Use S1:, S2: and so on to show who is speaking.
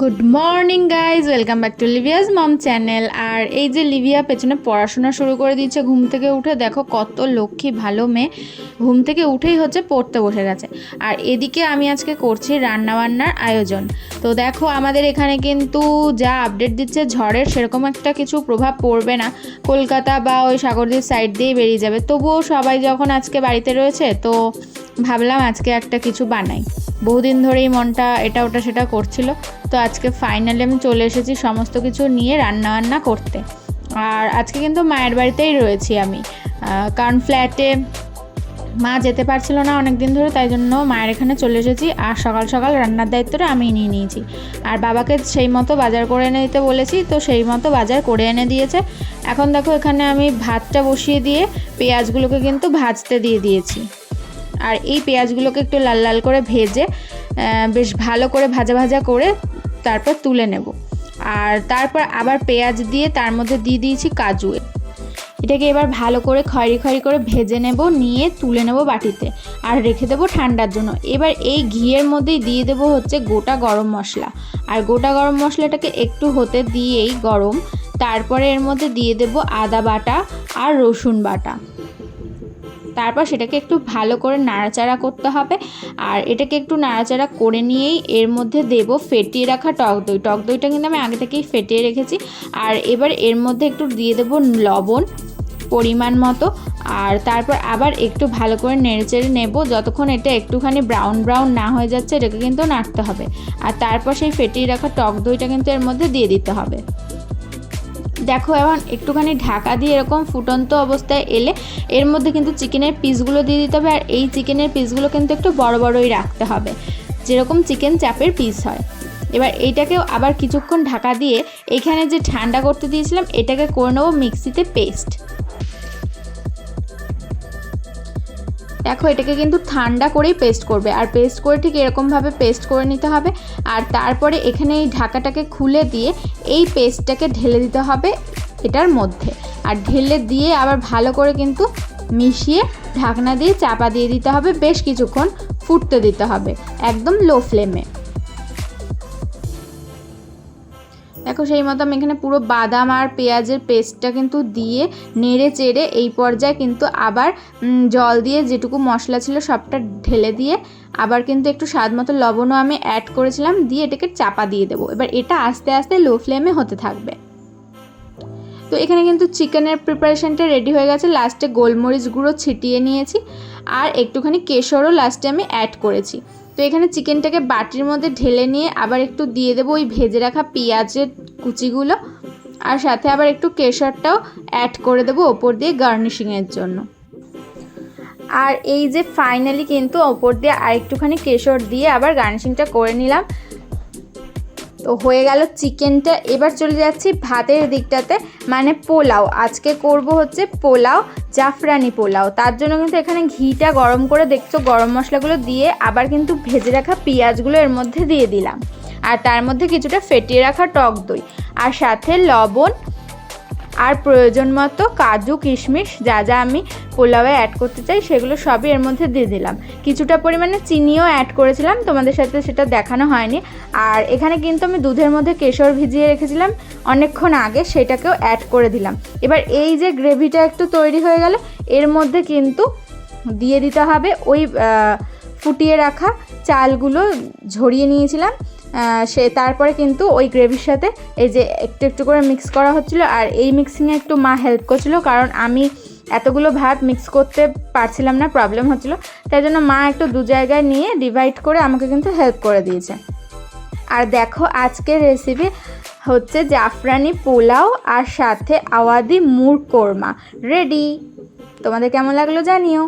S1: Good morning guys welcome back to Livia's mom channel আর এই যে লিভিয়া পেছনে পড়াশোনা শুরু করে দিয়েছে, ঘুম থেকে উঠে দেখো কত লক্ষ্মী ভালো মেয়ে। ঘুম থেকে উঠেই হচ্ছে পড়তে বসে গেছে। আর এদিকে আমি আজকে করছি রান্নাবান্নার আয়োজন। তো দেখো আমাদের এখানে কিন্তু যা আপডেট দিচ্ছে ঝড়ের সেরকম একটা কিছু প্রভাব পড়বে না। কলকাতা বা ওই সাগরদ্বীপ সাইড দিয়ে বেরিয়ে যাবে। তবুও সবাই যখন আজকে বাড়িতে রয়েছে, তো ভাবলাম আজকে একটা কিছু বানাই। বহুদিন ধরেই মনটা এটা, ওটা, সেটা করছিল। তো আজকে ফাইনালি আমি চলে এসেছি সমস্ত কিছু নিয়ে রান্না বান্না করতে। আর আজকে কিন্তু মায়ের বাড়িতেই রয়েছি আমি। কারণ ফ্ল্যাটে মা যেতে পারছিল না অনেক দিন ধরে, তাই জন্য মায়ের এখানে চলে এসেছি। আর সকাল সকাল রান্নার দায়িত্বটা আমি নিয়ে নিয়েছি। আর বাবাকে সেই মতো বাজার করে এনে দিতে বলেছি, তো সেই মতো বাজার করে এনে দিয়েছে। এখন দেখো এখানে আমি ভাতটা বসিয়ে দিয়ে পেঁয়াজগুলোকে কিন্তু ভাজতে দিয়ে দিয়েছি। আর এই পেঁয়াজগুলোকে একটু লাল লাল করে ভেজে বেশ ভালো করে ভাজা ভাজা করে তারপর তুলে নেব। আর তারপর আবার পেঁয়াজ দিয়ে তার মধ্যে দিয়ে দিয়েছি কাজু। এটাকে এবার ভালো করে খয়রি খয়রি করে ভেজে নেব, নিয়ে তুলে নেব বাটিতে আর রেখে দেবো ঠান্ডার জন্য। এবার এই ঘিয়ের মধ্যেই দিয়ে দেবো হচ্ছে গোটা গরম মশলা। আর গোটা গরম মশলাটাকে একটু হতে দিয়েই গরম। তারপরে এর মধ্যে দিয়ে দেবো আদা বাটা আর রসুন বাটা। তারপর সেটাকে একটু ভালো করে নাড়াচাড়া করতে হবে। আর এটাকে একটু নাড়াচাড়া করে নিয়েই এর মধ্যে দেব ফেটিয়ে রাখা টক দই। টক দইটা কিন্তু আমি আগে থেকেই ফেটিয়ে রেখেছি। আর এবার এর মধ্যে একটু দিয়ে দেবো লবণ পরিমাণ মতো। আর তারপর আবার একটু ভালো করে নেড়েচেড়ে নেব। যতক্ষণ এটা একটুখানি ব্রাউন ব্রাউন না হয়ে যাচ্ছে, এটাকে কিন্তু নাড়তে হবে। আর তারপর সেই ফেটিয়ে রাখা টক দইটা কিন্তু এর মধ্যে দিয়ে দিতে হবে। দেখো, এখন একটুখানি ঢাকা দিয়ে এরকম ফুটন্ত অবস্থায় এলে এর মধ্যে কিন্তু চিকেনের পিসগুলো দিয়ে দিতে হবে আর এই চিকেনের পিসগুলো কিন্তু একটু বড় বড়ই রাখতে হবে। যেরকম চিকেন চাপের পিস হয়। এবার এইটাকেও আবার কিছুক্ষণ ঢাকা দিয়ে এখানে যে ঠান্ডা করতে দিয়েছিলাম, এটাকে করে নেব মিক্সিতে পেস্ট। দেখো, এটাকে কিন্তু ঠান্ডা করেই পেস্ট করবে। আর পেস্ট করে ঠিক এরকমভাবে পেস্ট করে নিতে হবে। আর তারপরে এখানে এই ঢাকাটাকে খুলে দিয়ে এই পেস্টটাকে ঢেলে দিতে হবে এটার মধ্যে। আর ঢেলে দিয়ে আবার ভালো করে কিন্তু মিশিয়ে ঢাকনা দিয়ে চাপা দিয়ে দিতে হবে। বেশ কিছুক্ষণ ফুটতে দিতে হবে, একদম লো ফ্লেমে দেখো সেই মতো আমি এখানে পুরো বাদাম আর পেঁয়াজের পেস্টটা কিন্তু দিয়ে নেড়ে চেড়ে এই পর্যায়ে কিন্তু আবার জল দিয়ে যেটুকু মশলা ছিল সবটা ঢেলে দিয়ে আবার কিন্তু একটু স্বাদ মতো লবণও আমি অ্যাড করেছিলাম, দিয়ে এটাকে চাপা দিয়ে দেবো। এবার এটা আস্তে আস্তে লো ফ্লেমে হতে থাকবে। তো এখানে কিন্তু চিকেনের প্রিপারেশনটা রেডি হয়ে গেছে। লাস্টে গোলমরিচ গুঁড়ো ছিটিয়ে নিয়েছি। আর একটুখানি কেশরও লাস্টে আমি অ্যাড করেছি। তো এখানে চিকেনটাকে বাটির মধ্যে ঢেলে নিয়ে আবার একটু দিয়ে দেবো ওই ভেজে রাখা পেঁয়াজের কুচিগুলো। আর সাথে আবার একটু কেশরটাও অ্যাড করে দেবো ওপর দিয়ে গার্নিশিংয়ের জন্য। আর এই যে ফাইনালি কিন্তু ওপর দিয়ে আরেকটুখানি কেশর দিয়ে আবার গার্নিশিংটা করে নিলাম। তো হয়ে গেল চিকেনটা। এবার চলে যাচ্ছি ভাতের দিকটাতে মানে পোলাও। আজকে করব হচ্ছে পোলাও, জাফরানি পোলাও। তার জন্য কিন্তু এখানে ঘিটা গরম করে দেখছ, গরম মশলাগুলো দিয়ে আবার কিন্তু ভেজে রাখা পেঁয়াজগুলো এর মধ্যে দিয়ে দিলাম। আর তার মধ্যে কিছুটা ফেটিয়ে রাখা টক দই। আর সাথে লবণ আর প্রয়োজন মতো কাজু, কিশমিশ, যা যা আমি পোলাওয়ে অ্যাড করতে চাই, সেগুলো সবই এর মধ্যে দিয়ে দিলাম। কিছুটা পরিমাণে চিনিও অ্যাড করেছিলাম, তোমাদের সাথে সেটা দেখানো হয়নি। আর এখানে কিন্তু আমি দুধের মধ্যে কেশর ভিজিয়ে রেখেছিলাম, অনেকক্ষণ আগে সেটাকেও অ্যাড করে দিলাম। এবার এই যে গ্রেভিটা একটু তৈরি হয়ে গেল, এর মধ্যে কিন্তু দিয়ে দিতে হবে ওই ফুটিয়ে রাখা চালগুলো ঝরিয়ে নিয়েছিলাম। সে তারপরে কিন্তু ওই গ্রেভির সাথে এই যে একটু একটু করে মিক্স করা হচ্ছিল আর এই মিক্সিংয়ে একটু মা হেল্প করছিল কারণ আমি এতগুলো ভাত মিক্স করতে পারছিলাম না প্রবলেম হচ্ছিল। তাই জন্য মা একটু দু জায়গায় নিয়ে ডিভাইড করে আমাকে কিন্তু হেল্প করে দিয়েছে। আর দেখো আজকের রেসিপি হচ্ছে জাফরানি পোলাও আর সাথে আওয়াদি মুর কোরমা রেডি তোমাদের কেমন লাগল জানিও।